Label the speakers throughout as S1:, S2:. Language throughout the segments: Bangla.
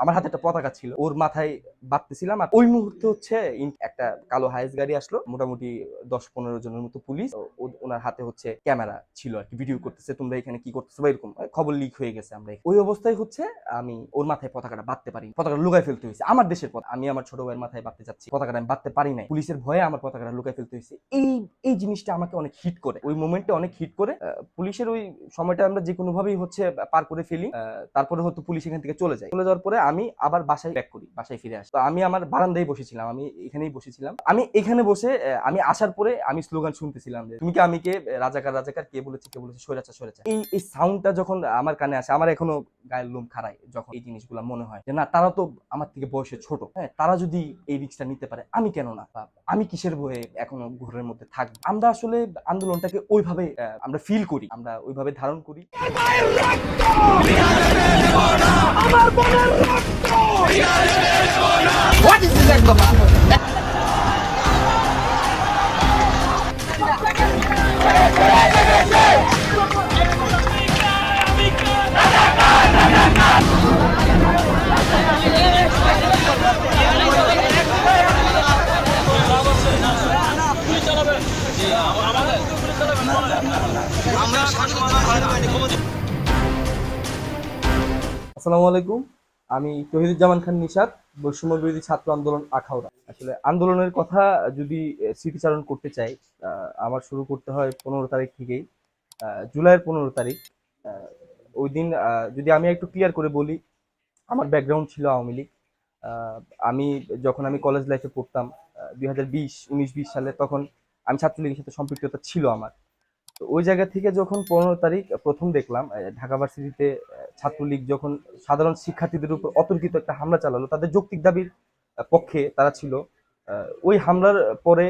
S1: আমার হাতে একটা পতাকা ছিল। ওর মাথায় বাঁধতেছিলাম আর ওই মুহূর্তে হচ্ছে একটা কালো হাইস গাড়ি আসলো, মোটামুটি দশ পনেরো জনের মতো পুলিশ। ওনার হাতে হচ্ছে ক্যামেরা ছিল আর কি, ভিডিও করতেছে, তোমরা এখানে কি করতেছো বা এরকম খবর লিক হয়ে গেছে আমরা ওই অবস্থায় হচ্ছে আমি ওর মাথায় পতাকাটা বাঁধতে পারি, পতাকাটা লুকায় ফেলতে হয়েছে। আমার দেশের পতাকা, আমি আমার ছোট ভাইয়ের মাথায় বাঁধতে যাচ্ছি পতাকাটা আমি বাঁধতে পারি নাই। পুলিশের ভয়ে আমার পতাকাটা লুকায় ফেলতে হয়েছে। এই এই জিনিসটা আমাকে অনেক হিট করে। ওই মোমেন্টে অনেক হিট করে। পুলিশের ওই সময়টা আমরা যে কোনো ভাবেই হচ্ছে পার করে ফেলি। তারপরে হয়তো পুলিশ এখান থেকে চলে যায়। চলে যাওয়ার পরে আমি আবার বাসায় ব্যাক করি, বাসায় ফিরে আসি। তো আমি আমার বারান্দায় বসেছিলাম, আমি এখানেই বসেছিলাম। আমি এখানে বসে আমি আসার পরে আমি স্লোগান শুনতেছিলাম যে, তুমি কি আমি কে রাজাকার রাজাকার, কে বলেছে কে বলেছে সরেছা সরেছা এই এই সাউন্ডটা যখন আমার কানে আসে, আমার এখনও গায়ের লোম খাড়ায় যখন এই জিনিসগুলো মনে হয় যে, না, তারা তো আমার থেকে বয়সে ছোট। হ্যাঁ তারা যদি এই রিক্সটা নিতে পারে, আমি কেন না? আমি কিসের ভয়ে এখনও ঘরের মধ্যে থাকব? আমরা আসলে আন্দোলনটাকে ওইভাবে আমরা ফিল করি, আমরা ওইভাবে ধারণ করি। আসসালামু আলাইকুম আমি তহিদুজ্জামান খান নিশাদ, বৈষম্য বিরোধী ছাত্র আন্দোলন আখাউড়া। আসলে আন্দোলনের কথা যদি স্মৃতিচারণ করতে চাই আমার শুরু করতে হয় পনেরো তারিখ থেকেই জুলাইয়ের পনেরো তারিখ ওই দিন যদি আমি একটু ক্লিয়ার করে বলি, আমার ব্যাকগ্রাউন্ড ছিল আওয়ামী লীগ। আমি যখন আমি কলেজ লাইফে পড়তাম দুই হাজার বিশ, উনিশ, বিশ সালে, তখন আমি ছাত্রলীগের সাথে সম্পৃক্ততা ছিল আমার। তো ওই জায়গা থেকে যখন পনেরো তারিখ প্রথম দেখলাম ঢাকা ভার্সিটিতে ছাত্রলীগ যখন সাধারণ শিক্ষার্থীদের উপর অতর্কিত একটা হামলা চালালো, তাদের যৌক্তিক দাবির পক্ষে তারা ছিল ওই হামলার পরে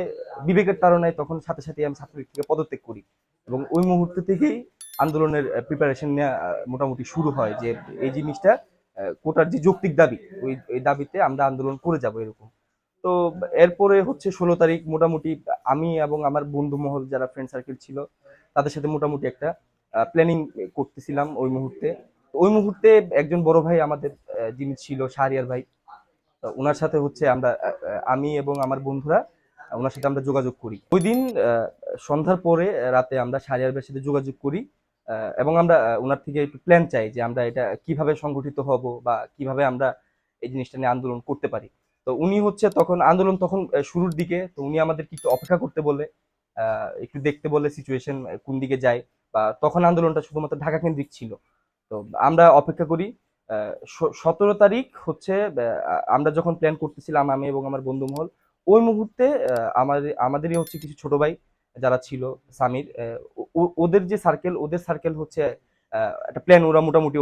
S1: বিবেকের তাড়নায় তখন সাথে সাথে আমি ছাত্রলীগ থেকে পদত্যাগ করি এবং ওই মুহূর্ত থেকেই আন্দোলনের প্রিপারেশন নেওয়া মোটামুটি শুরু হয় যে এই জিনিসটা কোটার যে যৌক্তিক দাবি, ওই এই দাবিতে আমরা আন্দোলন করে যাব এরকম। তো এরপরে হচ্ছে ষোলো তারিখ মোটামুটি আমি এবং আমার বন্ধু মহল যারা ফ্রেন্ড সার্কেল ছিল তাদের সাথে মোটামুটি একটা প্ল্যানিং করতেছিলাম ওই মুহূর্তে। ওই মুহূর্তে একজন বড় ভাই আমাদের যিনি ছিল শাহরিয়ার ভাই ওনার সাথে হচ্ছে আমরা আমি এবং আমার বন্ধুরা ওনার সাথে আমরা যোগাযোগ করি। ওই দিন সন্ধ্যার পরে রাতে আমরা শাহরিয়ার ভাইয়ের সাথে যোগাযোগ করি এবং আমরা ওনার থেকে একটু প্ল্যান চাই যে আমরা এটা কীভাবে সংগঠিত হব বা কীভাবে আমরা এই জিনিসটা নিয়ে আন্দোলন করতে পারি। তো উনি হচ্ছে তখন, আন্দোলন তখন শুরুর দিকে, তো উনি আমাদেরকে একটু অপেক্ষা করতে বলে একটু দেখতে বলে সিচুয়েশন কোন দিকে যায় বা তখন আন্দোলনটা শুধুমাত্র ঢাকা কেন্দ্রিক ছিল। তো আমরা অপেক্ষা করি সতেরো তারিখ হচ্ছে আমরা যখন প্ল্যান করতেছিলাম, আমি এবং আমার বন্ধু মহল, ওই মুহূর্তে আমাদের, আমাদেরই হচ্ছে কিছু ছোট ভাই যারা ছিল, সামির ওদের যে সার্কেল ওদের সার্কেল হচ্ছে একটা প্ল্যান ওরা মোটামুটি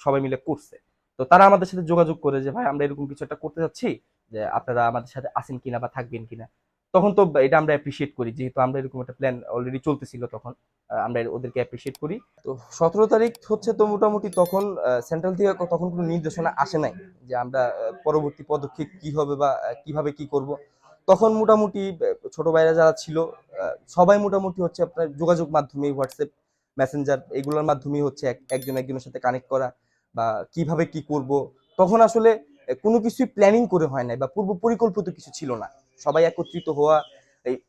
S1: সবাই মিলে করছে। তো তারা আমাদের সাথে যোগাযোগ করে যে, ভাই, আমরা এরকম কিছু একটা করতে যাচ্ছি, যে আপনারা আমাদের সাথে আসেন কিনা বা থাকবেন কিনা। তখন তো এটা আমরা অ্যাপ্রিসিয়েট করি, যেহেতু আমরা এরকম একটা প্ল্যান অলরেডি চলতেছিল তখন আমরা ওদেরকে অ্যাপ্রিসিয়েট করি। তো সতেরো তারিখ হচ্ছে তো মোটামুটি তখন সেন্ট্রাল থেকে তখন কোনো নির্দেশনা আসে নাই যে আমরা পরবর্তী পদক্ষেপ কি হবে বা কীভাবে কি করব। তখন মোটামুটি ছোট ভাইরা যারা ছিল সবাই মোটামুটি হচ্ছে আপনার যোগাযোগ মাধ্যমে হোয়াটসঅ্যাপ মেসেঞ্জার এগুলোর মাধ্যমেই হচ্ছে এক- একজন একজনের সাথে কানেক্ট করা বা কীভাবে কি করব। তখন আসলে কোনো কিছুই প্ল্যানিং করে হয় নাই বা পূর্ব পরিকল্পিত কিছু ছিল না। সবাই একত্রিত হওয়া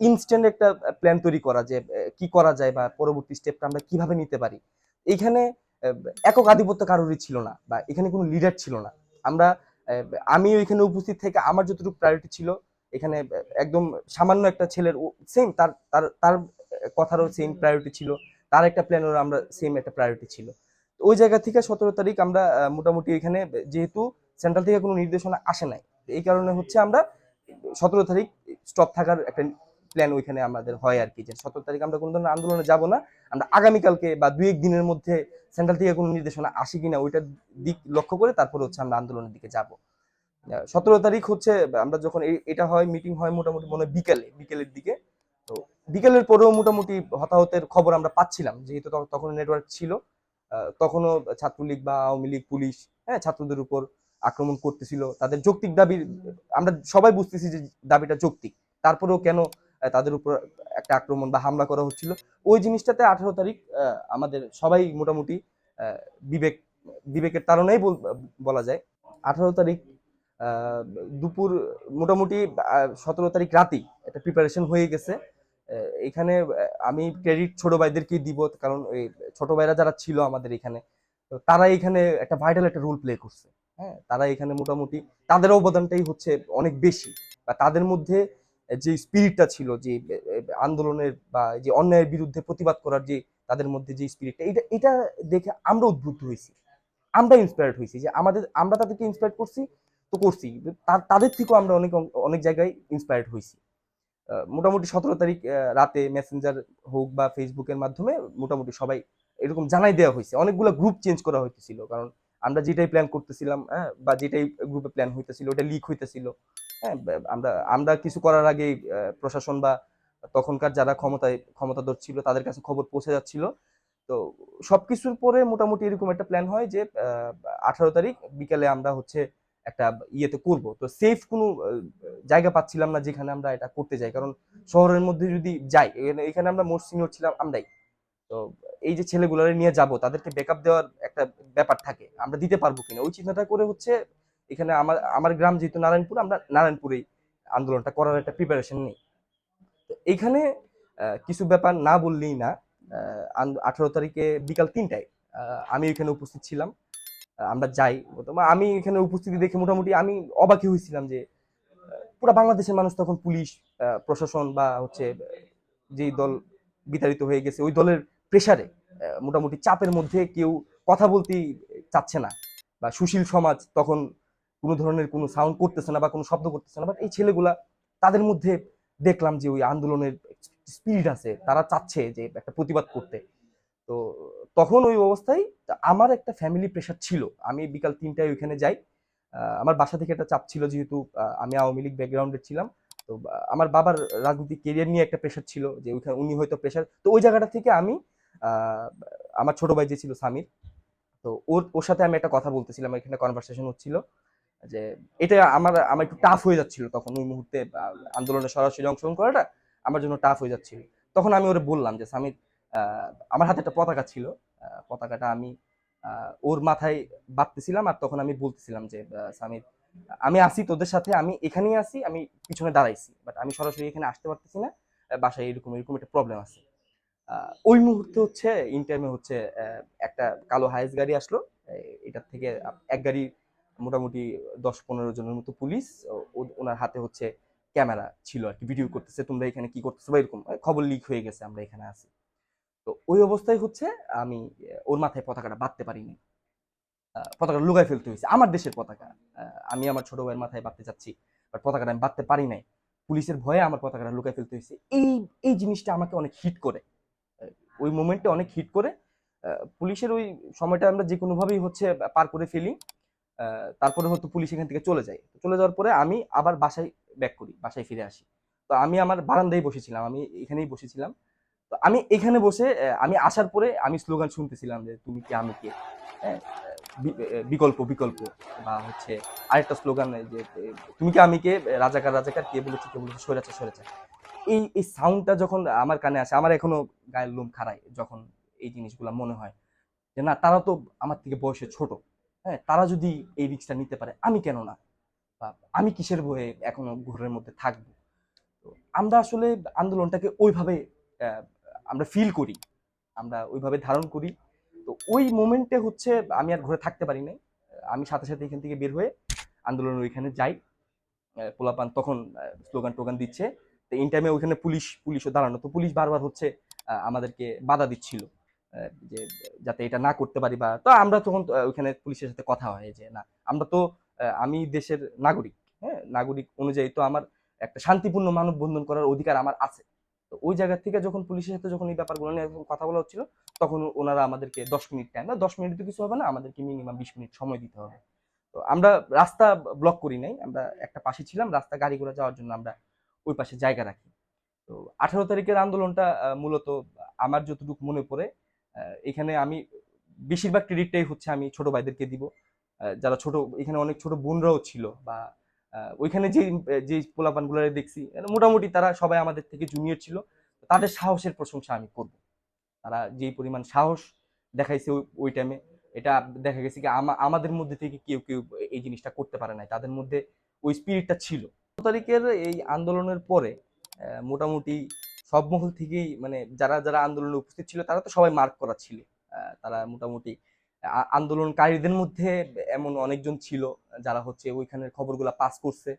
S1: ইনস্ট্যান্ট একটা প্ল্যান তৈরি করা যে কি করা যায় বা পরবর্তী স্টেপটা আমরা কীভাবে নিতে পারি। এইখানে আহ, একক আধিপত্য কারোরই ছিল না বা এখানে কোনো লিডার ছিল না। আমরা আমি ওইখানে উপস্থিত থেকে আমার যতটুকু প্রায়োরিটি ছিল এখানে একদম সামান্য একটা ছেলের সেম তার তার তার কথারও সেম প্রায়োরিটি ছিল তার একটা প্ল্যানেরও আমরা সেম একটা প্রায়োরিটি ছিল। ওই জায়গা থেকে সতেরো তারিখ আমরা মোটামুটি এখানে যেহেতু সেন্ট্রাল থেকে কোনো নির্দেশনা আসে নাই এই কারণে হচ্ছে আমরা সতেরো তারিখ স্টপ থাকার একটা প্ল্যান ওইখানে আমাদের হয় আর কি, যে সতেরো তারিখ আমরা কোনো ধরনের আন্দোলনে যাব না, আমরা আগামীকালকে বা দুই এক দিনের মধ্যে সেন্ট্রাল থেকে কোনো নির্দেশনা আসে কিনা ওইটার দিক লক্ষ্য করে তারপরে হচ্ছে আমরা আন্দোলনের দিকে যাব। সতেরো তারিখ হচ্ছে আমরা যখন এটা হয় মিটিং হয় মোটামুটি মনে হয় বিকেলে, বিকেলের দিকে। তো বিকেলের পরেও মোটামুটি হতাহতের খবর আমরা পাচ্ছিলাম, যেহেতু তখন নেটওয়ার্ক ছিল। তখনও ছাত্রলীগ বা আওয়ামী লীগ, পুলিশ হ্যাঁ ছাত্রদের উপর আক্রমণ করতেছিল, তাদের যৌক্তিক দাবির আমরা সবাই বুঝতেছি যে দাবিটা যৌক্তিক। তারপরেও কেন তাদের উপর একটা আক্রমণ বা হামলা করা হচ্ছিল? ওই জিনিসটাতে আঠারো তারিখ আমাদের সবাই মোটামুটি বিবেক, বিবেকের তারণেই বল- যায়। আঠারো তারিখ দুপুর মোটামুটি সতেরো তারিখ রাতেই একটা প্রিপারেশন হয়ে গেছে। এখানে আমি ক্রেডিট ছোট ভাইদেরকেই দিব, কারণ ছোট ভাইরা যারা ছিল আমাদের এখানে তারা এখানে একটা ভাইটাল একটা রোল প্লে করছে। হ্যাঁ তারা এখানে মোটামুটি তাদের অবদানটাই হচ্ছে অনেক বেশি। বা তাদের মধ্যে যে স্পিরিটটা ছিল, যে আন্দোলনের বা যে অন্যায়ের বিরুদ্ধে প্রতিবাদ করার যে তাদের মধ্যে যে স্পিরিটটা এটা এটা দেখে আমরা উদ্বুদ্ধ হয়েছি। আমরা ইন্সপায়ার্ড হয়েছি যে আমাদের, আমরা তাদেরকে ইন্সপায়ার করছি, তো করছি। তাদের থেকেও আমরা অনেক অনেক জায়গায় ইন্সপায়ার্ড হয়েছি। মোটামুটি সতেরো তারিখ রাতে মেসেঞ্জার হোক বা ফেসবুকের মাধ্যমে মোটামুটি সবাই এরকম জানাই দেওয়া হয়েছে। অনেকগুলো গ্রুপ চেঞ্জ করা হইতেছিল, কারণ আমরা যেটাই প্ল্যান করতেছিলাম হ্যাঁ বা যেটাই গ্রুপে প্ল্যান হইতেছিল, ওটা লিক হইতেছিল হ্যাঁ আমরা আমরা কিছু করার আগে প্রশাসন বা তখনকার যারা ক্ষমতায়, ক্ষমতাধর ছিল, তাদের কাছে খবর পৌঁছে যাচ্ছিল। তো সব কিছুর পরে মোটামুটি এরকম একটা প্ল্যান হয় যে আঠারো তারিখ বিকালে আমরা হচ্ছে একটা ইয়েতে করব। তো সেফ কোনো জায়গা পাচ্ছিলাম না যেখানে আমরা এটা করতে যাই। কারণ শহরের মধ্যে যদি যাই, এখানে- আমরা মোস্ট সিনিয়র ছিলাম আমরাই। তো এই যে ছেলেগুলোরে নিয়ে যাব, তাদেরকে ব্যাকআপ দেওয়ার একটা ব্যাপার থাকে, আমরা দিতে পারব কিনা? ওই চিন্তাটা করে হচ্ছে এখানে আমার আমার গ্রাম যেহেতু নারায়ণপুর, আমরা নারায়ণপুরেই আন্দোলনটা করার একটা প্রিপারেশন নেই। তো এইখানে কিছু ব্যাপার না বললেই না আঠারো তারিখে বিকাল তিনটায় আমি এখানে উপস্থিত ছিলাম আমরা যাই। আমি এখানে উপস্থিতি দেখে মোটামুটি আমি অবাকই হয়েছিলাম যে পুরো বাংলাদেশের মানুষ তখন পুলিশ প্রশাসন বা হচ্ছে যেই দল বিতাড়িত হয়ে গেছে, ওই দলের প্রেসারে মোটামুটি চাপের মধ্যে কেউ কথা বলতেই চাচ্ছে না। বা সুশীল সমাজ তখন কোনো ধরনের কোনো সাউন্ড করতেছে না বা কোনো শব্দ করতেছে না বাট এই ছেলেগুলা তাদের মধ্যে দেখলাম যে ওই আন্দোলনের স্পিরিট আছে, তারা চাচ্ছে যে একটা প্রতিবাদ করতে। তো তখন ওই অবস্থায় আমার একটা ফ্যামিলি প্রেশার ছিল। আমি বিকাল তিনটায় ওইখানে যাই। আমার বাসা থেকে একটা চাপ ছিল যেহেতু আমি আওয়ামী লীগ ব্যাকগ্রাউন্ডের ছিলাম। তো আমার বাবার রাজনৈতিক কেরিয়ার নিয়ে একটা প্রেশার ছিল যে ওইখানে উনি হয়তো প্রেশার তো ওই জায়গাটা থেকে আমি আমার ছোট ভাই যে ছিল সামির, তো ওর ওর সাথে আমি একটা কথা বলতেছিলাম এখানে কনভারসেশন হচ্ছিল যে এটা আমার আমার একটু টাফ হয়ে যাচ্ছিল তখন ওই মুহূর্তে আন্দোলনে সরাসরি অংশগ্রহণ করাটা আমার জন্য টাফ হয়ে যাচ্ছিল। তখন আমি ওরে বললাম যে, সামির আমার হাতে একটা পতাকা ছিল পতাকাটা আমি ওর মাথায় বাঁধতেছিলাম আর তখন আমি বলতেছিলাম যে সামির, আমি আসি তোদের সাথে, আমি এখানেই আসি আমি পিছনে দাঁড়াইছি বাট আমি সরাসরি এখানে আসতে পারতেছি না, বাসায় এরকম এরকম একটা প্রবলেম আছে। ওই মুহূর্তে হচ্ছে ইন টাইমে হচ্ছে একটা কালো হাইস গাড়ি আসলো। এটার থেকে এক গাড়ি মোটামুটি দশ পনেরো জনের মতো পুলিশ ওনার হাতে হচ্ছে ক্যামেরা ছিল আর কি ভিডিও করতেছে, তোমরা এখানে কি করতেছো বা এরকম খবর লিক হয়ে গেছে, আমরা এখানে আছি। তো ওই অবস্থায় হচ্ছে আমি ওর মাথায় পতাকাটা বাঁধতে পারিনি। পতাকাটা লুকায় ফেলতে হয়েছে, আমার দেশের পতাকা। আমি আমার ছোট ভাইয়ের মাথায় বাঁধতে চাচ্ছি বাট পতাকাটা আমি বাঁধতে পারি নাই। পুলিশের ভয়ে আমার পতাকাটা লুকায় ফেলতে হয়েছে। এই এই জিনিসটা আমাকে অনেক হিট করে। ওই মোমেন্টে অনেক হিট করে। পুলিশের ওই সময়টা আমরা যে কোনোভাবেই হচ্ছে পার করে ফেলি। তারপরে হয়তো পুলিশ এখান থেকে চলে যায়। চলে যাওয়ার পরে আমি আবার বাসায় ব্যাক করি, বাসায় ফিরে আসি। তো আমি আমার বারান্দায় বসেছিলাম, আমি এখানেই বসেছিলাম। তো আমি এখানে বসে আমি আসার পরে আমি স্লোগান শুনতেছিলাম যে, তুমি কি আমি কে? হ্যাঁ বিকল্প বিকল্প। বা হচ্ছে আরেকটা স্লোগান যে, তুমি কি আমি কে? রাজাকার রাজাকার, কে বলেছে কে বলেছে সরেছে সরেছে এই এই সাউন্ডটা যখন আমার কানে আসে, আমার এখনও গায়ের লোম খাড়ায় যখন এই জিনিসগুলো মনে হয়। যে না, তারা তো আমার থেকে বয়সে ছোট। হ্যাঁ তারা যদি এই রিক্সটা নিতে পারে, আমি কেন না? আমি কিসের ভয়ে এখনও ঘরের মধ্যে থাকব? তো আমরা আসলে আন্দোলনটাকে ওইভাবে আমরা ফিল করি। আমরা ওইভাবে ধারণ করি। তো ওই মোমেন্টে হচ্ছে আমি আর ঘরে থাকতে পারি নাই। আমি সাথে সাথে এখান থেকে বের হয়ে আন্দোলনের ওইখানে যাই। পোলাপান তখন স্লোগান টোগান দিচ্ছে। তো ইন টাইমে ওইখানে পুলিশ, পুলিশও দাঁড়ানো। তো পুলিশ বারবার হচ্ছে আমাদেরকে বাধা দিচ্ছিল যে যাতে এটা না করতে পারি বা, তো আমরা তখন ওইখানে পুলিশের সাথে কথা হয় যে, না, আমরা তো আমি দেশের নাগরিক হ্যাঁ নাগরিক অনুযায়ী তো আমার একটা শান্তিপূর্ণ মানববন্ধন করার অধিকার আমার আছে। তো ওই জায়গা থেকে যখন পুলিশের সাথে যখন এই ব্যাপারগুলো নিয়ে কথা বলা হচ্ছিল, তখন ওনারা আমাদেরকে দশ মিনিট টাইম না, দশ মিনিট তো কিছু হবে না, আমাদেরকে মিনিমাম বিশ মিনিট সময় দিতে হবে। তো আমরা রাস্তা ব্লক করি নাই, আমরা একটা পাশে ছিলাম, রাস্তা গাড়ি ঘোড়া যাওয়ার জন্য আমরা ওই পাশে জায়গা রাখি। তো আঠারো তারিখের আন্দোলনটা মূলত আমার যতটুকু মনে পড়ে এখানে আমি বেশিরভাগ ক্রেডিটটাই হচ্ছে আমি ছোট ভাইদেরকে দিব। যারা ছোট, এখানে অনেক ছোট বোনরাও ছিল বা ওইখানে যে যে পোলাপানগুলো দেখছি মোটামুটি তারা সবাই আমাদের থেকে জুনিয়র ছিল। তাদের সাহসের প্রশংসা আমি করব। তারা যেই পরিমাণ সাহস দেখাইছে ওই- টাইমে এটা দেখা গেছে কি আমাদের মধ্যে থেকে কেউ কেউ এই জিনিসটা করতে পারে নাই। তাদের মধ্যে ওই স্পিরিটটা ছিল। তারিখের এই আন্দোলনের পরে মোটামুটি সব মহল থেকেই মানে যারা যারা আন্দোলনে উপস্থিত ছিল, তারা তো সবাই মার্ক করা ছিল। তারা মোটামুটি আন্দোলনকারীদের মধ্যে এমন অনেকজন ছিল যারা হচ্ছে ওইখানের খবরগুলো পাস করছে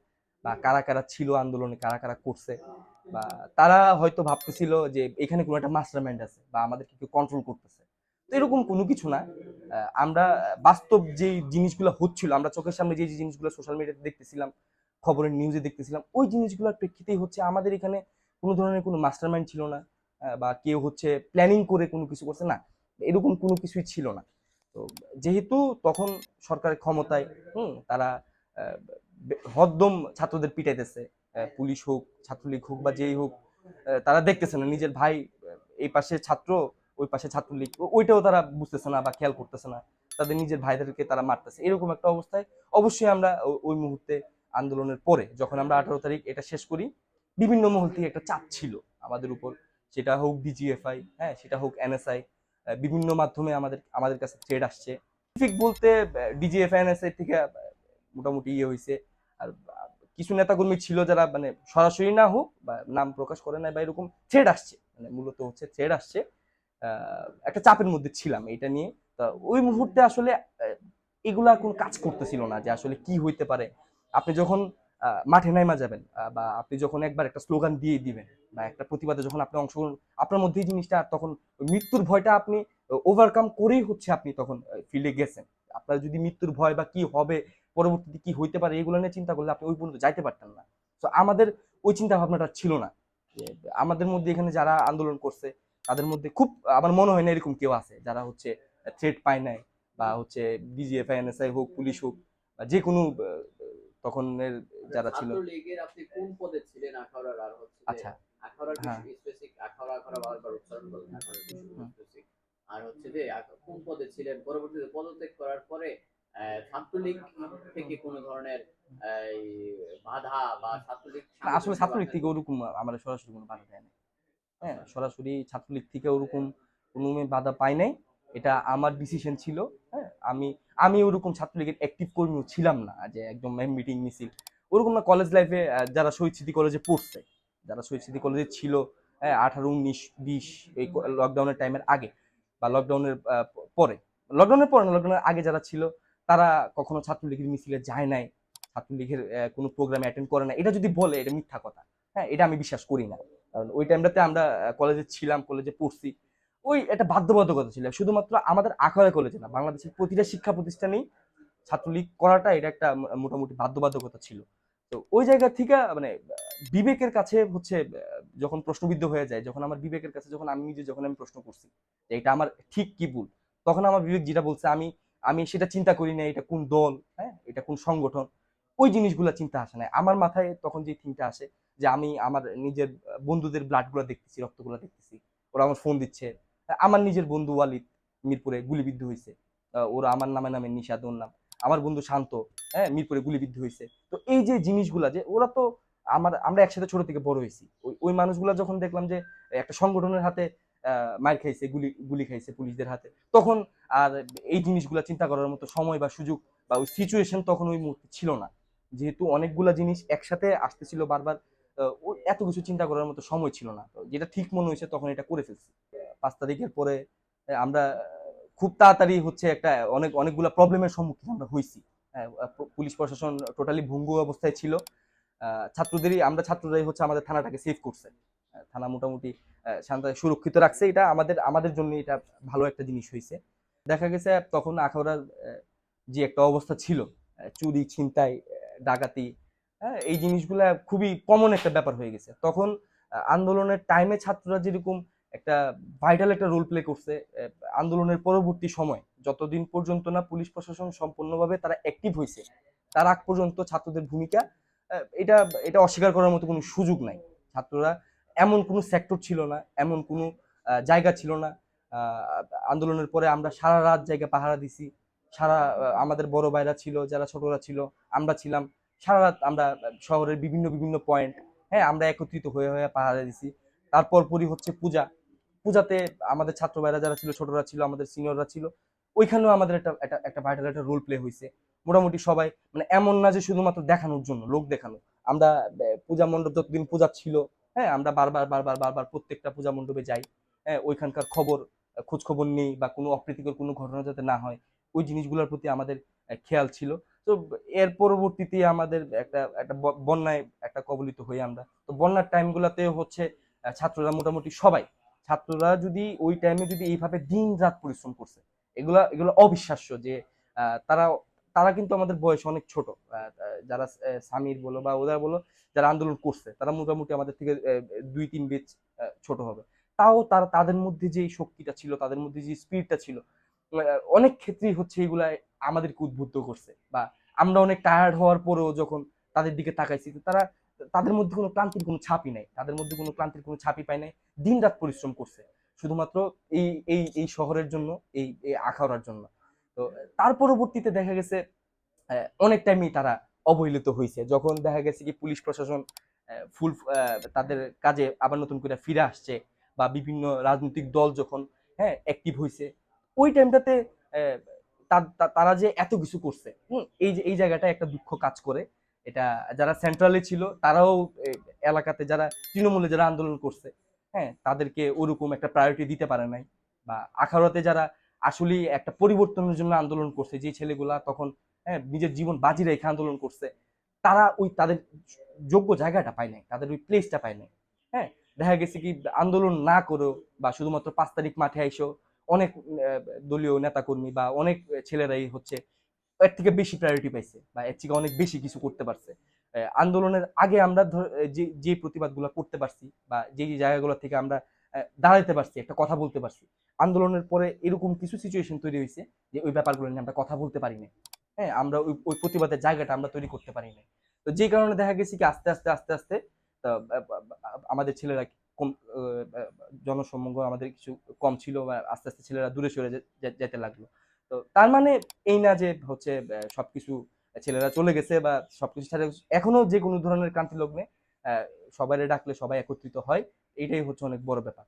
S1: বা কারা কারা ছিল আন্দোলনে, কারা কারা করছে। বা তারা হয়তো ভাবতেছিল যে এখানে কোনো একটা মাস্টার মাইন্ড আছে বা আমাদেরকে কেউ কন্ট্রোল করতেছে। তো এরকম কোনো কিছু না। আমরা বাস্তব যে জিনিসগুলো হচ্ছিল, আমরা চোখের সামনে যে জিনিসগুলো সোশ্যাল মিডিয়াতে দেখতেছিলাম খবরের নিউজে দেখতেছিলাম। ওই জিনিসগুলোর প্রেক্ষিতেই হচ্ছে আমাদের এখানে কোনো ধরনের কোনো মাস্টার মাইন্ড ছিল না বা কেউ হচ্ছে প্ল্যানিং করে কোনো কিছু করছে না, এরকম কোনো কিছুই ছিল না। তো যেহেতু তখন সরকারের ক্ষমতায়, হুম, তারা হদ্দম ছাত্রদের পিটাইতেছে পুলিশ হোক, ছাত্রলীগ হোক বা যেই হোক তারা দেখতেছে না, নিজের ভাই এই পাশে ছাত্র, ওই পাশে ছাত্রলীগ ওইটাও তারা বুঝতেছে না বা খেয়াল করতেছে না। তাদের নিজের ভাইদেরকে তারা মারতেছে। এরকম একটা অবস্থায় অবশ্যই আমরা ওই মুহূর্তে আন্দোলনের পরে যখন আমরা আঠারো তারিখ এটা শেষ করি, বিভিন্ন মহল থেকে একটা চাপ ছিল আমাদের উপর। সেটা হোক ডিজিএফআই হ্যাঁ সেটা হোক এনএসআই বিভিন্ন মাধ্যমে আমাদের আমাদের কাছে থ্রেড আসছে। বলতে ডিজিএফআই এনএসআই থেকে মোটামুটি ইয়ে হয়েছে। আর কিছু নেতাকর্মী ছিল যারা মানে সরাসরি না হোক বা নাম প্রকাশ করে না বা এরকম থ্রেড আসছে। মানে মূলত হচ্ছে থ্রেড আসছে। একটা চাপের মধ্যে ছিলাম এটা নিয়ে। তা ওই মুহূর্তে আসলে এগুলা কোনো কাজ করতেছিল না যে আসলে কি হইতে পারে। আপনি যখন মাঠে নাইমা যাবেন বা আপনি যখন একবার একটা স্লোগান দিয়ে দিবেন, বা একটা প্রতিবাদে যখন আপনি অংশগ্রহণ, আপনার মধ্যে এই জিনিসটা তখন মৃত্যুর ভয়টা আপনি ওভারকাম করেই হচ্ছে আপনি তখন ফিল্ডে গেছেন। আপনার যদি মৃত্যুর ভয় বা কি হবে, পরবর্তীতে কি হইতে পারে, এগুলো নিয়ে চিন্তা করলে আপনি ওই পর্যন্ত যাইতে পারতেন না। তো আমাদের ওই চিন্তা ভাবনাটা ছিল না। আমাদের মধ্যে এখানে যারা আন্দোলন করছে, তাদের মধ্যে খুব, আমার মনে হয় না এরকম কেউ আছে, যারা হচ্ছে থ্রেট পায় নাই, বা হচ্ছে ডিজিএফআই এনএসআই হোক, পুলিশ হোক, বা যে কোনো তখনের যারা ছিল
S2: ছাত্রলীগের আপনি কোন পদে ছিলেন আখাউড়ার আর হচ্ছে
S1: আচ্ছা
S2: আখাউড়ার
S1: হ্যাঁ।
S2: স্পেসিফিক আখাউড়া আখাউড়া বারবার উচ্চারণ করেন আখাউড়ার। স্পেসিফিক আর হচ্ছে যে কোন পদে ছিলেন? পরবর্তীতে পদত্যাগ করার পরে ছাত্রলীগ থেকে কোনো ধরনের এই, বাধা বা ছাত্রলীগ
S1: আসলে ছাত্রলীগ থেকে ওরকম আমাদের সরাসরি কোনো বাধা দেয় না হ্যাঁ সরাসরি ছাত্রলীগ থেকে ওরকম কোনো বাধা পাই নাই। এটা আমার ডিসিশন ছিল হ্যাঁ? আমি আমি ওরকম ছাত্রলীগের অ্যাক্টিভ কর্মীও ছিলাম না, যে একদম মিটিং মিছিল ওরকম না কলেজ লাইফে যারা শহীদ স্মৃতি কলেজে পড়ছে, যারা শহীদ স্মৃতি কলেজে ছিল হ্যাঁ আঠারো, উনিশ, বিশ, এই লকডাউনের টাইমের আগে বা লকডাউনের পরে। লকডাউনের পরে না লকডাউনের আগে যারা ছিল, তারা কখনো ছাত্রলীগের মিছিলে যায় নাই, ছাত্রলীগের কোনো প্রোগ্রামে অ্যাটেন্ড করে না এটা যদি বলে, এটা মিথ্যা কথা। হ্যাঁ এটা আমি বিশ্বাস করি না। কারণ ওই টাইমটাতে আমরা কলেজে ছিলাম কলেজে পড়ছি। ওই একটা বাধ্যবাধকতা ছিল। শুধুমাত্র আমাদের আখড়া কলেজে না, বাংলাদেশের প্রতিটা শিক্ষা প্রতিষ্ঠানেই ছাত্রলীগ করাটা এটা একটা মোটামুটি বাধ্যবাধকতা ছিল। তো ওই জায়গা থেকে মানে বিবেকের কাছে হচ্ছে, যখন প্রশ্নবিদ্ধ হয়ে যায়, যখন আমার বিবেকের কাছে, যখন আমি নিজে যখন আমি প্রশ্ন করছি যে এটা আমার ঠিক কি ভুল, তখন আমার বিবেক যেটা বলছে, আমি আমি সেটা চিন্তা করি না এটা কোন দল হ্যাঁ এটা কোন সংগঠন, ওই জিনিসগুলো চিন্তা আসে না আমার মাথায় তখন যে থিংটা আসে যে আমি আমার নিজের বন্ধুদের ব্লাডগুলো দেখতেছি, রক্তগুলো দেখতেছি, ওরা আমার ফোন দিচ্ছে আমার নিজের বন্ধু ওয়ালিদ মিরপুরে গুলিবিদ্ধ হয়েছে ওরা আমার নামে নামে নিষাদ ওর নাম। আমার বন্ধু শান্ত হ্যাঁ মিরপুরে গুলিবিদ্ধ হয়েছে তো এই যে জিনিসগুলা যে ওরা তো আমার, আমরা একসাথে ছোট থেকে বড় হয়েছি। ওই ওই মানুষগুলা যখন দেখলাম যে একটা সংগঠনের হাতে মার খাইছে, গুলি গুলি খাইছে পুলিশদের হাতে, তখন আর এই জিনিসগুলা চিন্তা করার মতো সময় বা সুযোগ বা ওই সিচুয়েশন তখন ওই মুহূর্তে ছিল না। যেহেতু অনেকগুলা জিনিস একসাথে আসতেছিল বারবার এত কিছু চিন্তা করার মতো সময় ছিল না। তো যেটা ঠিক মনে হয়েছে তখন এটা করে ফেলছি। পাঁচ তারিখের পরে আমরা খুব তাড়াতাড়ি হচ্ছে একটা অনেক অনেকগুলা প্রবলেমের সম্মুখীন আমরা হয়েছি হ্যাঁ, পুলিশ প্রশাসন টোটালি ভঙ্গু অবস্থায় ছিল। ছাত্রদেরই আমরা ছাত্ররাই হচ্ছে আমাদের থানাটাকে সেভ করছে। থানা মোটামুটি শান্ত সুরক্ষিত রাখছে। এটা আমাদের আমাদের জন্য এটা ভালো একটা জিনিস হয়েছে দেখা গেছে তখন আখাউড়ার যে একটা অবস্থা ছিল চুরি ছিনতাই ডাকাতি হ্যাঁ এই জিনিসগুলা খুবই কমন একটা ব্যাপার হয়ে গেছে। তখন আন্দোলনের টাইমে ছাত্ররা যেরকম একটা ভাইটাল একটা রোল প্লে করছে আন্দোলনের পরবর্তী সময়, যতদিন পর্যন্ত না পুলিশ প্রশাসন সম্পূর্ণভাবে তারা অ্যাক্টিভ হয়েছে তার আগ পর্যন্ত ছাত্রদের ভূমিকা এটা এটা অস্বীকার করার মতো কোনো সুযোগ নাই। ছাত্ররা এমন কোনো সেক্টর ছিল না, এমন কোনো জায়গা ছিল না আন্দোলনের পরে আমরা সারা রাত জায়গা পাহারা দিছি, সারা আমাদের বড় ভাইরা ছিল, যারা ছোটরা ছিল, আমরা ছিলাম সারা রাত আমরা শহরের বিভিন্ন বিভিন্ন পয়েন্ট হ্যাঁ আমরা একত্রিত হয়ে হয়ে পাহারা দিছি। তারপর পরই হচ্ছে পূজা। পূজাতে আমাদের ছাত্র ভাইরা যারা ছিল, ছোটরা ছিল, আমাদের সিনিয়ররা ছিল, ওইখানেও আমাদের একটা একটা একটা ভাইটাল একটা রোল প্লে হয়েছে মোটামুটি সবাই মানে এমন না যে শুধুমাত্র দেখানোর জন্য, লোক দেখানো। আমরা পূজা মণ্ডপ যতদিন পূজা ছিল হ্যাঁ আমরা বারবার বারবার বারবার প্রত্যেকটা পূজা মণ্ডপে যাই। হ্যাঁ ওইখানকার খবর খোঁজ খবর নেই বা কোনো অপ্রীতিকর কোনো ঘটনা যাতে না হয়, ওই জিনিসগুলোর প্রতি আমাদের খেয়াল ছিল। তো এর পরবর্তীতে আমাদের একটা একটা বন্যায় একটা কবলিত হই আমরা। তো বন্যার টাইমগুলোতে হচ্ছে ছাত্ররা মোটামুটি সবাই, ছাত্ররা যদি ওই টাইমে যদি এইভাবে দিন রাত পরিশ্রম করছে, এগুলা, এগুলো অবিশ্বাস্য যে তারা তারা কিন্তু আমাদের বয়স অনেক ছোট। যারা সামির বলো বা ওরা বলো, যারা আন্দোলন করছে, তারা মোটামুটি আমাদের থেকে দুই তিন বেচ ছোট হবে। তাও তারা, তাদের মধ্যে যে শক্তিটা ছিল, তাদের মধ্যে যে স্পিরিটটা ছিল অনেক ক্ষেত্রেই হচ্ছে এগুলা আমাদেরকে উদ্বুদ্ধ করছে বা আমরা অনেক টায়ার্ড হওয়ার পরেও যখন তাদের দিকে তাকাইছি তারা, তাদের মধ্যে কোনো ক্লান্তির কোনো ছাপই নাই। তাদের মধ্যে কোনো ক্লান্তির কোনো ছাপই পায় নাই। দিন রাত পরিশ্রম করছে। শুধুমাত্র এই এই এই শহরের জন্য, এই এই আখাউড়ার জন্য। তো তার পরবর্তীতে দেখা গেছে অনেক টাইমই তারা অবহেলিত হয়েছে যখন দেখা গেছে কি পুলিশ প্রশাসন ফুল তাদের কাজে আবার নতুন করে ফিরে আসছে বা বিভিন্ন রাজনৈতিক দল যখন হ্যাঁ অ্যাক্টিভ হয়েছে ওই টাইমটাতে তারা যে এত কিছু করছে এই যে, এই জায়গাটা একটা দুঃখ কাজ করে। এটা যারা সেন্ট্রালে ছিল, তারাও এলাকাতে যারা তৃণমূলে যারা আন্দোলন করছে হ্যাঁ তাদেরকে ওরকম একটা প্রায়োরিটি দিতে পারে নাই। বা আখাউড়াতে যারা আসলে একটা পরিবর্তনের জন্য আন্দোলন করছে, যে ছেলেগুলা তখন হ্যাঁ নিজের জীবন বাজি রেখে আন্দোলন করছে, তারা ওই তাদের যোগ্য জায়গাটা পায় নাই, তাদের ওই প্লেসটা পায় নাই। হ্যাঁ দেখা গেছে কি, আন্দোলন না করো বা শুধুমাত্র পাঁচ তারিখ মাঠে আইসো অনেক দলীয় নেতাকর্মী বা অনেক ছেলেরাই হচ্ছে এর থেকে বেশি প্রায়োরিটি পাইছে বা এর থেকে অনেক বেশি কিছু করতে পারছে। আন্দোলনের আগে আমরা যে যে প্রতিবাদগুলো করতে পারছি বা যে যে জায়গাগুলো থেকে আমরা দাঁড়াইতে পারছি, একটা কথা বলতে পারছি, আন্দোলনের পরে এরকম কিছু সিচুয়েশন তৈরি হয়েছে যে ওই ব্যাপারগুলো নিয়ে আমরা কথা বলতে পারি না হ্যাঁ আমরা ওই ওই প্রতিবাদের জায়গাটা আমরা তৈরি করতে পারি না তো যে কারণে দেখা গেছে কি আস্তে আস্তে আস্তে আস্তে আমাদের ছেলেরা কম জনসম্মুখ আমাদের কিছু কম ছিল বা আস্তে আস্তে ছেলেরা দূরে সরে যেতে লাগল। তো তার মানে এই না যে হচ্ছে সবকিছু ছেলেরা চলে গেছে বা সবকিছু ছাড়া এখনও যে কোনো ধরনের ক্রান্তি লগ্নে সবাই ডাকলে সবাই একত্রিত হয়, এটাই হচ্ছে অনেক বড় ব্যাপার।